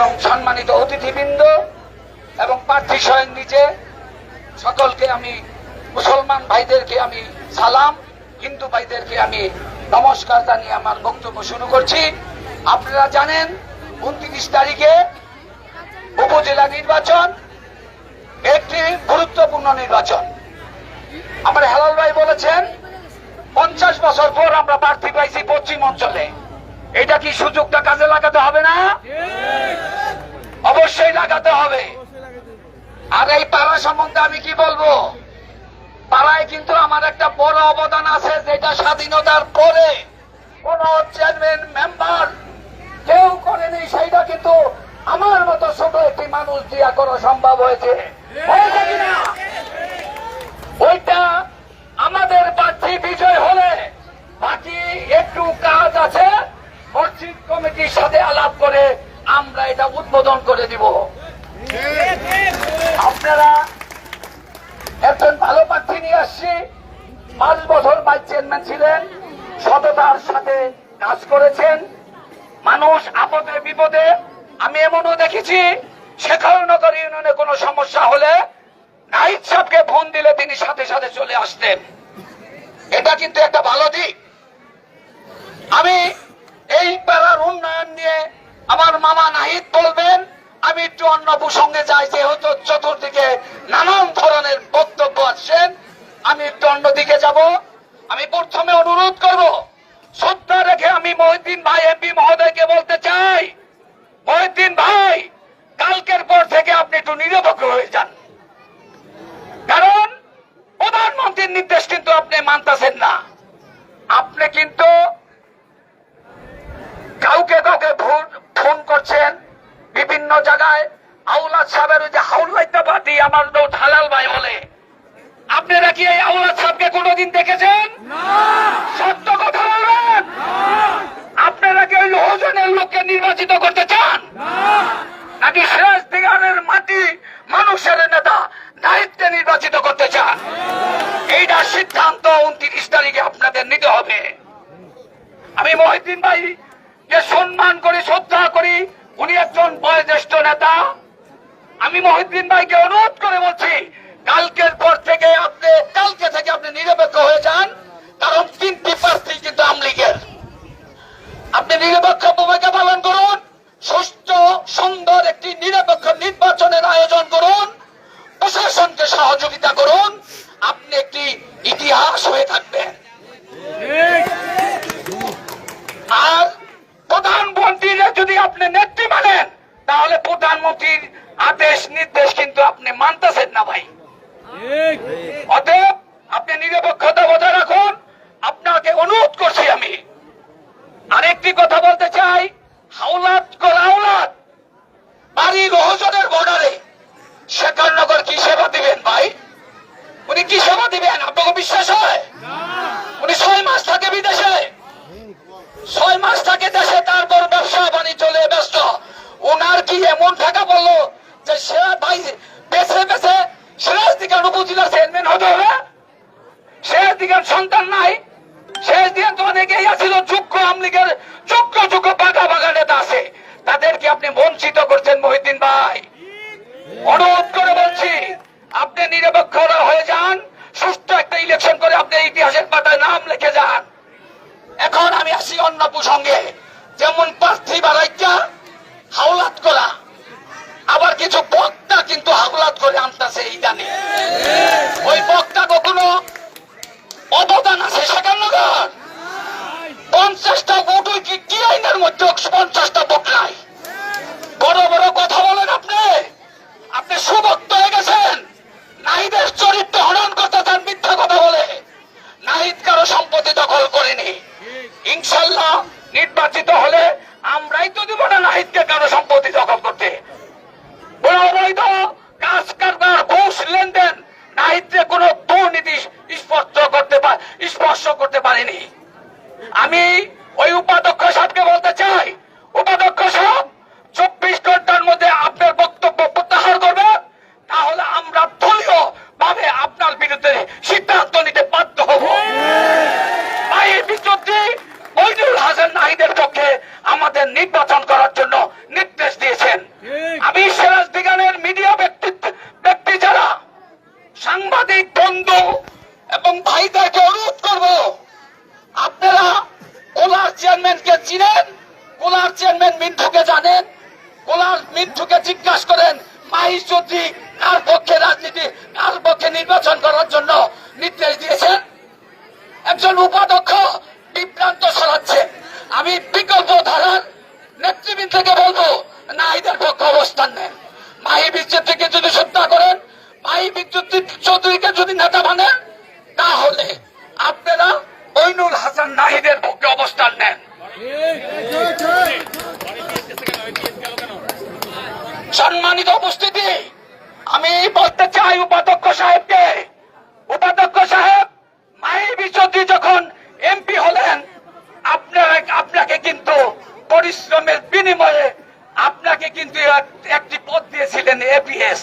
এবং সম্মানিত অতিথিবৃন্দ এবং প্রার্থী স্বয়ং নিজে, সকলকে আমি, মুসলমান ভাইদেরকে আমি সালাম, হিন্দু ভাইদেরকে আমি নমস্কার জানিয়ে আমার বক্তব্য শুরু করছি। আপনারা জানেন, উনত্রিশ তারিখে উপজেলা নির্বাচন, একটি গুরুত্বপূর্ণ নির্বাচন। আমার হেলাল ভাই বলেছেন, পঞ্চাশ বছর পর আমরা প্রার্থী পাইছি পশ্চিম অঞ্চলে। এটা কি সুযোগটা কাজে লাগাতে হবে না? অবশ্যই লাগাতে হবে। আর এই পাড়া সম্বন্ধে আমি কি বলব? পাড়ায় কিন্তু আমার একটা বড় অবদান আছে, যেটা স্বাধীনতার পরে কোন চেয়ারম্যান, মেম্বার কেউ করেনি, সেইটা কিন্তু আমার মতো ছোট একটি মানুষ দিয়া করা সম্ভব হয়েছে। হয়েছে কিনা ওইটা আমাদের প্রার্থী বিজয় হলে বাকি একটু কাজ আছে মসজিদ কমিটির সাথে আলাপ করে আমরা এটা উদ্বোধন করে দিব। আপনারা একজন ভালো প্রার্থী নিয়ে আসছি। পাঁচ বছর ভাইস চেয়ারম্যান ছিলেন, সততার সাথে কাজ করেছেন। মানুষ আপদে বিপদে, আমি এমনও দেখেছি শেখারনগর ইউনিয়নে কোনো সমস্যা হলে নাহিদ সাহেবকে ফোন দিলে তিনি সাথে সাথে চলে আসতেন। এটা কিন্তু একটা ভালো দিক। আমি এই পাড়ার উন্নয়ন নিয়ে আমার মামা নাহিদ বলবেন, আমি একটু অন্য প্রসঙ্গে যাই, যেহেতু চতুর্দিকে নানান ধরনের বক্তব্য আসছেন, আমি একটু অন্যদিকে যাব। আমি প্রথমে অনুরোধ করব, শ্রদ্ধা রেখে আমি মহিদ্দিন ভাই, এমপি মহোদয়কে বলতে চাই। মহিদ্দিন ভাই, কালকের পর থেকে আপনি একটু নিরপেক্ষ হয়ে যান। কারণ প্রধানমন্ত্রীর নির্দেশ কিন্তু আপনি মানতেছেন না। আপনি কিন্তু কাউকে কাউকে ফোন- ফোন করছেন বিভিন্ন জায়গায়। আউলাদ সাহেবের যে হাউলাইতে পার্টি আমার তো হালাল ভাই বলে। আপনারা কি এই আউলাদ সাহেবকে কোনোদিন দেখেছেন সত্য কথা বলবেন আপনারা কি ওই লোহজনের লোককে নির্বাচিত করতে চান নাকি শেষ দিগানের মাটি মানুষের নেতা দায়িত্বে নির্বাচিত করতে চান এইটা সিদ্ধান্ত উনত্রিশ তারিখে আপনাদের নিতে হবে আমি মহিদ্দিন ভাই কে সম্মান করি শ্রদ্ধা করি উনি একজন বয়োজ্যেষ্ঠ নেতা আমি ভাইকে অনুরোধ করে বলছি, কালকের পর থেকে আপনি, কালকে থেকে আপনি নিরপেক্ষ হয়ে যান। কারণ তিনটি প্রার্থী কিন্তু আমলিগের আপনি নিরপেক্ষ ভূমিকা পালন করুন সুস্থ সুন্দর একটি নিরপেক্ষ নির্বাচনের আয়োজন করুন, প্রশাসনকে সহযোগিতা করুন, আপনি একটি ইতিহাস হয়ে থাকবেন। আর প্রধানমন্ত্রীরা যদি আপনি নেত্রী মানেন, তাহলে প্রধানমন্ত্রীর আদেশ নির্দেশ কিন্তু আপনি মানতেছেন না ভাই। অতএব আপনি নিরপেক্ষতা বজায় রাখুন। আপনাকে অনুরোধ করছি আমি। আরেকটি কথা বলতে চাই। হাওলাত কর হাওলাত। বাড়ি রহজনের বর্ডারে শেখারনগর কি সেবা দিবেন ভাই? উনি কি সেবা দিবেন? আপনাকে বিশ্বাস হয়? উনি ছয় মাস থাকে বিদেশে। ছয় মাস থাকে দেশে তারপর ব্যবসা বাণিজ্য চলে ব্যস্ত। ওনার কি এমন টাকা বলল আপনি বঞ্চিত করছেন হয়ে যান সুস্থ একটা ইলেকশন করে আপনি ইতিহাসের পাতায় নাম লিখে যান। এখন আমি আসি অন্য প্রসঙ্গে যেমন প্রার্থী বাড়াইটা হাওলাত করা আবার কিছু বক্তা কিন্তু হাওলাত করে আনতেছে এই জানি ওই বক্তা কখনো অবদান আছে সেখানে পঞ্চাশটা ভোট ওই কি আইনের মধ্যে পঞ্চাশটা ভোট নাই? আমি ওই উপাধ্যক্ষ সাহেবকে বলতে চাই। উপাধ্যক্ষ সাহেব চব্বিশ ঘণ্টার মধ্যে আপনার বক্তব্য প্রত্যাহার করবে তাহলে আমরা দলীয় ভাবে আপনার বিরুদ্ধে সিদ্ধান্ত নিতে বাধ্য হব। পক্ষে আমাদের নির্বাচন করার জন্য নির্দেশ দিয়েছেন। আমি দিগানের মিডিয়া ব্যক্তি যারা সাংবাদিক বন্ধু এবং ভাইদেরকে অনুরোধ করব আপনারা কোলার চেয়ারম্যানকে চিনেন, কোলার চেয়ারম্যান মিন্টুকে জানেন, কোলার মিন্টুকে জিজ্ঞাসা করেন মাহি চৌধুরী কার পক্ষে রাজনীতি, কার পক্ষে নির্বাচন করার জন্য নির্দেশ দিয়েছেন? একজন উপাধ্যক্ষ বিভ্রান্ত সরাচ্ছে আমি বিকল্প ধারার নেতৃবৃন্দকে বলব, না, এদের পক্ষে অবস্থান নেন। মাহি বিচ্ছেদকে যদি সত্যা করেন, মাহি বিদ্যুৎ চৌধুরীকে যদি নেতা মানেন তাহলে আপনারা হাসান নাহিদের পক্ষে অবস্থান নেন। সম্মানিত উপস্থিতি, আমি বলতে চাই উপাধ্যক্ষ সাহেবকে। উপাধ্যক্ষ সাহেব মাই বিচৌধুরী যখন এমপি হলেন, আপনারা আপনাকে কিন্তু পরিশ্রমের বিনিময়ে আপনাকে কিন্তু এক- একটি পদ দিয়েছিলেন এপিএস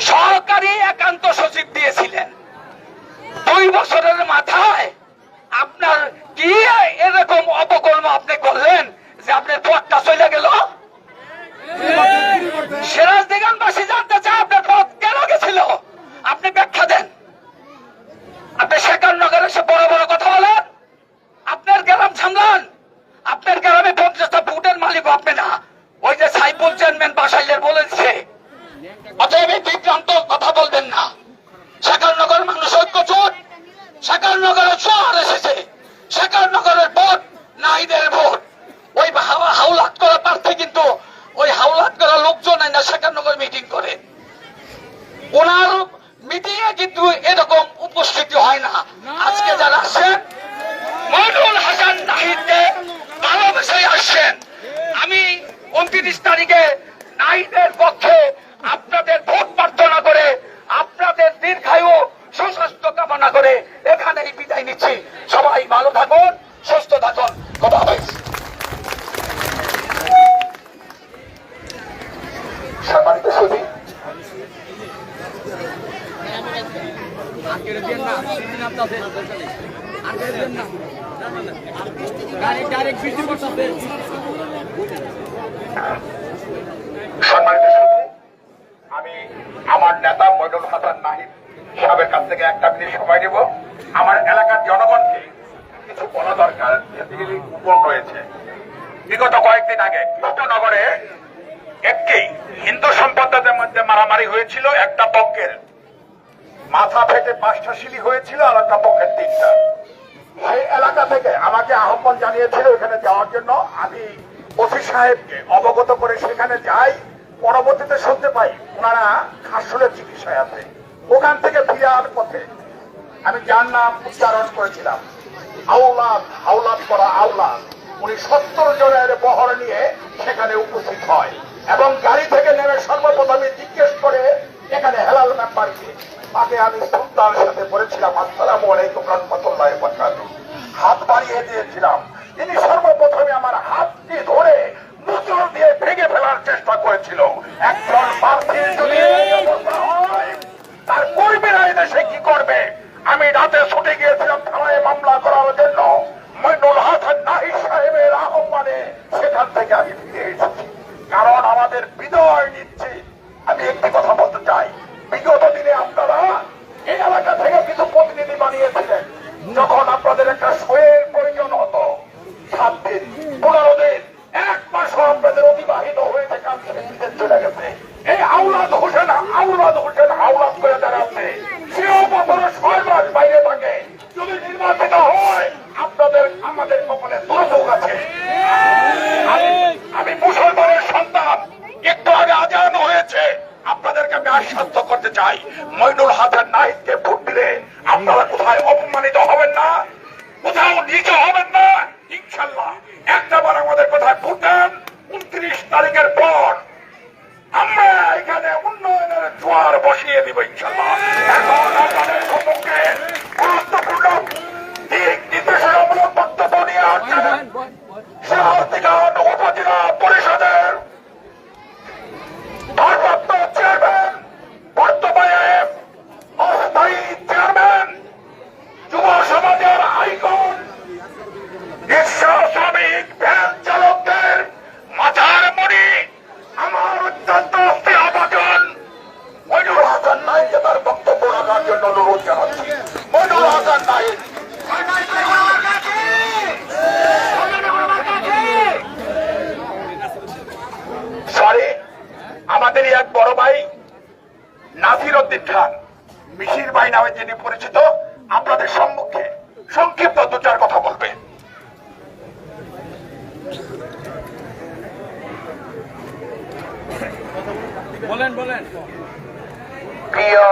সহকারী একান্ত সচিব দিয়েছিলেন। দুই বছরের মাথায় আপনার কি এরকম অপকর্ম আপনি করলেন যে আপনার পথটা চলে গেল? সিরাজ দিগানবাসী জানতে চায় আপনার পথ কেন গেছিল? আপনি ব্যাখ্যা দেন। আপনি শেখার নগরে সে বড় বড় কথা বলেন আপনার গ্রাম সামলান আপনার গ্রামে পঞ্চাশটা ফুটের মালিক আপনি না ওই যে সাইফুল চেয়ারম্যান বাসাইলের বলেছে অতএব এই বিভ্রান্ত কথা বলবেন না শেখারনগর মানুষ ঐক্যচুট শেখারনগরে চোর এসেছে শেখারনগরের ভোট নাহিদের ভোট ওই হাওয়া- হাওলাত করা প্রার্থী কিন্তু ওই হাওলাত করা লোকজন না শেখারনগর মিটিং করে ওনার মিটিং এ কিন্তু এরকম উপস্থিতি হয় না আজকে যারা আসেন মইনুল হাসান নাহিদকে ভালোবেসে আসছেন আমি উনত্রিশ তারিখে নাহিদের পক্ষে আপনাদের ভোট প্রার্থনা করে আপনাদের দীর্ঘায়ু সুস্বাস্থ্য কামনা করে এখানেই বিদায় নিচ্ছি সবাই ভালো থাকুন সুস্থ থাকুন কথা হবে সম্মানিত সুদী ডাইরেক্ট বৃষ্টি পড়তেছে সম্মানিত সুধী, আমি আমার নেতা মইনুল হাসান নাহিদ সাহেবের কাছ থেকে একটা মিনিট সময় নেব আমার এলাকার জনগণকে কিছু বলা দরকার গোপন রয়েছে। বিগত কয়েকদিন আগে কৃষ্ণনগরে একটি হিন্দু সম্প্রদায়ের মধ্যে মারামারি হয়েছিল, একটা পক্ষের মাথা ফেটে পাঁচটা সিলি হয়েছিল আর একটা পক্ষের তিনটা। সেই এলাকা থেকে আমাকে আহ্বান জানিয়েছিল এখানে যাওয়ার জন্য। আমি ওসি সাহেবকে অবগত করে সেখানে যাই, পরবর্তীতে শুনতে পাই ওনারা খাসলের চিকিৎসায় আছে। ওখান থেকে ফিরে ফিরার পথে আমি যার নাম উচ্চারণ করেছিলাম। আউলাদ আউলাদ করা আউলাদ উনি সত্তর জনের বহর নিয়ে সেখানে উপস্থিত হয় এবং গাড়ি থেকে নেমে সর্বপ্রথমে জিজ্ঞেস করে, এখানে হেলাল মেম্বারকে তাকে আমি সুলতার সাথে বলেছিলাম, আসসালামু আলাইকুম রহমতুল্লাহ হাত বাড়িয়ে দিয়েছিলাম। তিনি সর্বপ্রথমে আমার হাতটি ধরে মুচড় দিয়ে ভেঙে ফেলার চেষ্টা করেছিল একজন প্রার্থী যদি এই অবস্থা হয় তার কর্মীরা এনে সে কি করবে আমি রাতে ছুটে গিয়েছিলাম থানায় মামলা করার জন্য মইনুল হাসান নাহিদ সাহেবের আহ্বানে সেখান থেকে আমি ফিরে এসেছি কারণ আমাদের বিজয় নিচ্ছে আমি একটি কথা বলতে চাই বিগত দিনে আপনারা এই এলাকা থেকে কিছু প্রতিনিধি বানিয়েছিলেন যখন আপনাদের একটা শোয়ের প্রয়োজন হতো। সাত দিন, পনেরো দিন, এক মাসও আপনাদের অতিবাহিত হয়েছে কাজ চলে গেছে। এই আউলাদ হোসেন আউলাদ হোসেন আউলাদ করে দাঁড়াচ্ছে সেও বছরে ছয় মাস বাইরে থাকে। যদি নির্বাচিত হয়, আপনাদের, আমাদের কপালে দুর্যোগ আছে। আমি মুসলমানের সন্তান, একটু আগে আজান হয়েছে। আপনাদেরকে আমি আশ্বস্ত করতে চাই, মইনুল হাসান নাহিদকে ভোট দিলে আপনারা কোথায় অপমানিত হবেন না? কোথাও নিচে হবেন না ইনশাল্লাহ একটা বার আমাদের কোথায় ভোট উনত্রিশ তারিখের পর আমরা এখানে উন্নয়নের জোয়ার বসিয়ে দিব ইনশাল্লাহ এখন আপনাদের সম্মুখে গুরুত্বপূর্ণ দিক নির্দেশনামূলক বক্তব্য নিয়ে আসছেন সিরাজদিগান উপজেলা পরিষদের নাসির খান মিশির ভাই নামে যিনি পরিচিত আপনাদের সম্মুখে সংক্ষিপ্ত দু চার কথা বলবেন বলেন বলেন। প্রিয়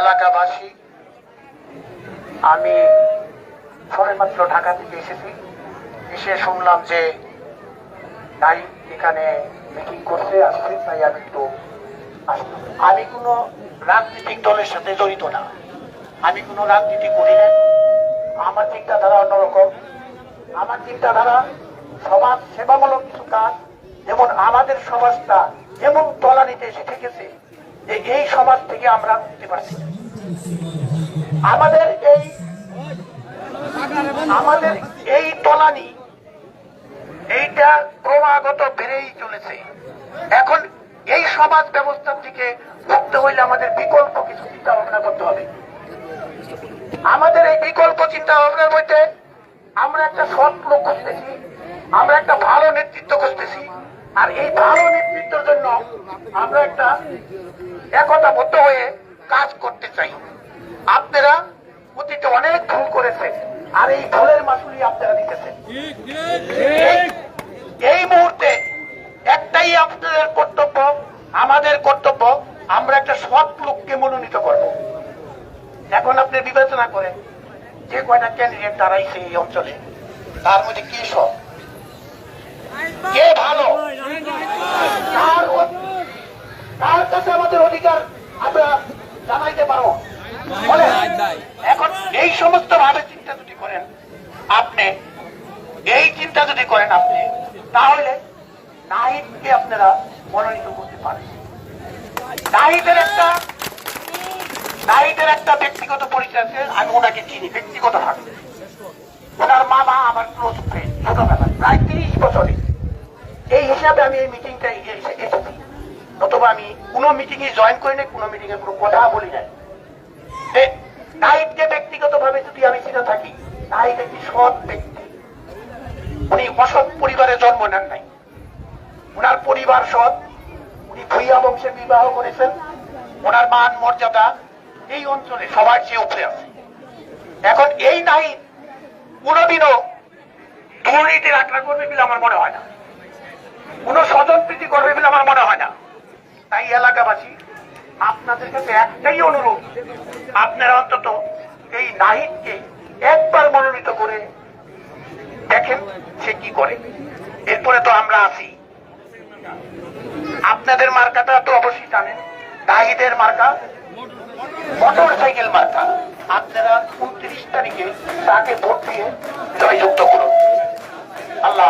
এলাকাবাসী আমি সবেমাত্র ঢাকা থেকে এসেছি। এসে শুনলাম যে নাই এখানে মিটিং করতে আসছে তাই আমি একটু আমি কোনো রাজনৈতিক দলের সাথে জড়িত না। আমি কোনো রাজনীতি করি না আমার চিন্তাধারা অন্যরকম। আমার চিন্তাধারা সমাজ সেবামূলক কিছু কাজ, যেমন আমাদের সমাজটা এমন তলানিতে এসে ঠেকেছে, যে এই সমাজ থেকে আমরা উঠতে পারছি। আমাদের এই আমাদের এই তলানি এইটা ক্রমাগত বেড়েই চলেছে। এখন এই সমাজ ব্যবস্থা থেকে মুক্ত হইলে আমাদের বিকল্প কিছু চিন্তা ভাবনা করতে হবে। আমাদের এই বিকল্প চিন্তা ভাবনার মধ্যে আমরা একটা সৎ লোক খুঁজতেছি আমরা একটা ভালো নেতৃত্ব খুঁজতেছি আর এই ভালো নেতৃত্বের জন্য আমরা একটা একতাবদ্ধ হয়ে কাজ করতে চাই। আপনারা অতীতে অনেক ভুল করেছেন আর এই ভুলের মাসুলি আপনারা দিতেছেন। এই- এই মুহূর্তে একটাই আপনাদের কর্তব্য, আমাদের কর্তব্য, আমরা একটা সৎ লোককে মনোনীত করব। এখন আপনি বিবেচনা করেন যে কয়টা ক্যান্ডিডেট দাঁড়াইছে এই অঞ্চলে, তার মধ্যে কি সৎ? ভালো? কাছে আমাদের অধিকার আমরা পারব? এখন এই চিন্তা যদি করেন আপনি, এই চিন্তা যদি করেন আপনি, তাহলে নাহিদকে আপনারা মনোনীত করতে পারেন। নাহিদের একটা নাহিদের একটা ব্যক্তিগত পরিচয় আছে, আমি ওনাকে চিনি, ব্যক্তিগত ভাবে। ওনার মামা আমার ক্লোজ ফ্রেন্ড ছোটবেলা, প্রায় তিরিশ বছরে। এই হিসাবে আমি এই মিটিংটা এসেছি। নতুবা আমি কোনো মিটিং এ জয়েন করি নাই, কোনো মিটিং এ কোনো কথা বলি নাই। নাহিদকে ব্যক্তিগত ভাবে যদি আমি চিনে থাকি নাহিদ একটি সৎ ব্যক্তি। উনি অসৎ পরিবারে জন্ম নেন নাই। ওনার পরিবার সৎ উনি ভুইয়া বংশে বিবাহ করেছেন। ওনার মান, মর্যাদা এই অঞ্চলে সবার চেয়ে উপরে আছে। এখন এই নাহিদ কোনোদিনও দুর্নীতির আক্রা করবে বলে আমার মনে হয় না। কোন স্বজন প্রীতি করবে বলে আমার মনে হয় না। তাই এলাকাবাসী, আপনাদের কাছে একটাই অনুরোধ, আপনারা অন্তত এই নাহিদকে একবার মনোনীত করে দেখেন সে কি করে। এরপরে তো আমরা আছি। আপনাদের মার্কাটা তো অবশ্যই জানেন। তাহিদের মার্কা মোটর সাইকেল মার্কা। আপনারা উনত্রিশ তারিখে তাকে ভোট দিয়ে জয়যুক্ত করুন। আল্লাহ